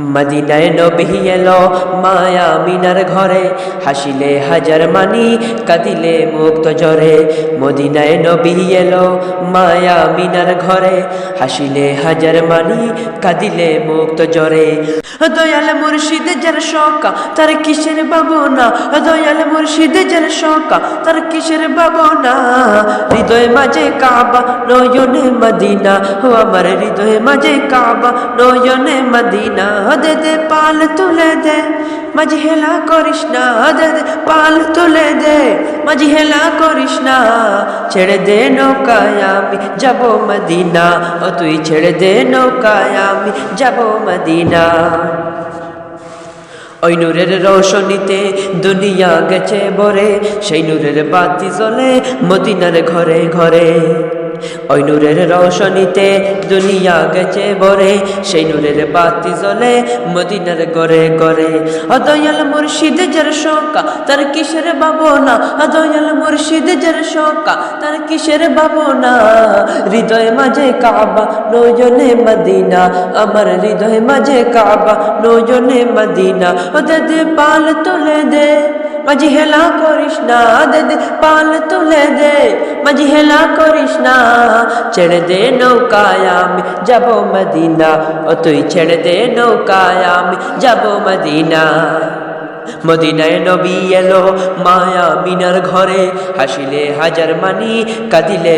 মদিনায় নবী এলো মায়া মিনার ঘরে। হাসিলে হাজার মানি, কাঁদিলে মুক্ত জরে মদিনায় নবী এলো মায়া মিনার ঘরে। হাসিলে হাজার মানি, কাঁদিলে মুক্ত জরে দয়াল মুর্শিদ যার শোকা, তার কিসের বাবনা দয়াল মুর্শিদ যার শোকা, তার কিসের বাবনা হৃদয় মাঝে কাবা, নয়নে মদিনা। ও আমার হৃদয় মাঝে কাবা, নয়নে মদিনা। দে দে পাল তুলে দে মাঝি হেলা করিস না দে দে পাল তুলে দে মাঝি হেলা করিস না, ছেড়ে দে নৌকায় আমি যাব মদিনা, ও তুই ছেড়ে দে নৌকায় আমি যাব মদিনা। ওই নূরের রোশনীতে দুনিয়া গেছে বরে সেই নূরের বাতি জ্বলে মদিনার ঘরে ঘরে। ওই নূরের রোশনীতে দুনিয়া গেছে বরে সেই নূরের বাতি জ্বলে মদিনার ঘরে ঘরে অদয়াল মুর্শিদ যার শোকা, তার কিসের বাবনা অদয়াল মুর্শিদ যার শোকা, তার কিসের বাবনা হৃদয় মাঝে কাবা নজনে মদিনা। আমার হৃদয় মাঝে কাবা নজনে মদিনা। ও দে দে পাল তুলে দে। মাঝি হেলা করিস না, দে দে, পাল তুলে দে। মাঝি হেলা করিস না, ছেড়ে দে নৌকায় আমি, যাব মদিনা। ও তুই ছেড়ে দে নৌকায় আমি, যাব মদিনা। মদিনায় নবী এলো মায়া মিনার ঘরে, হাসিলে হাজার মানি, কাঁদিলে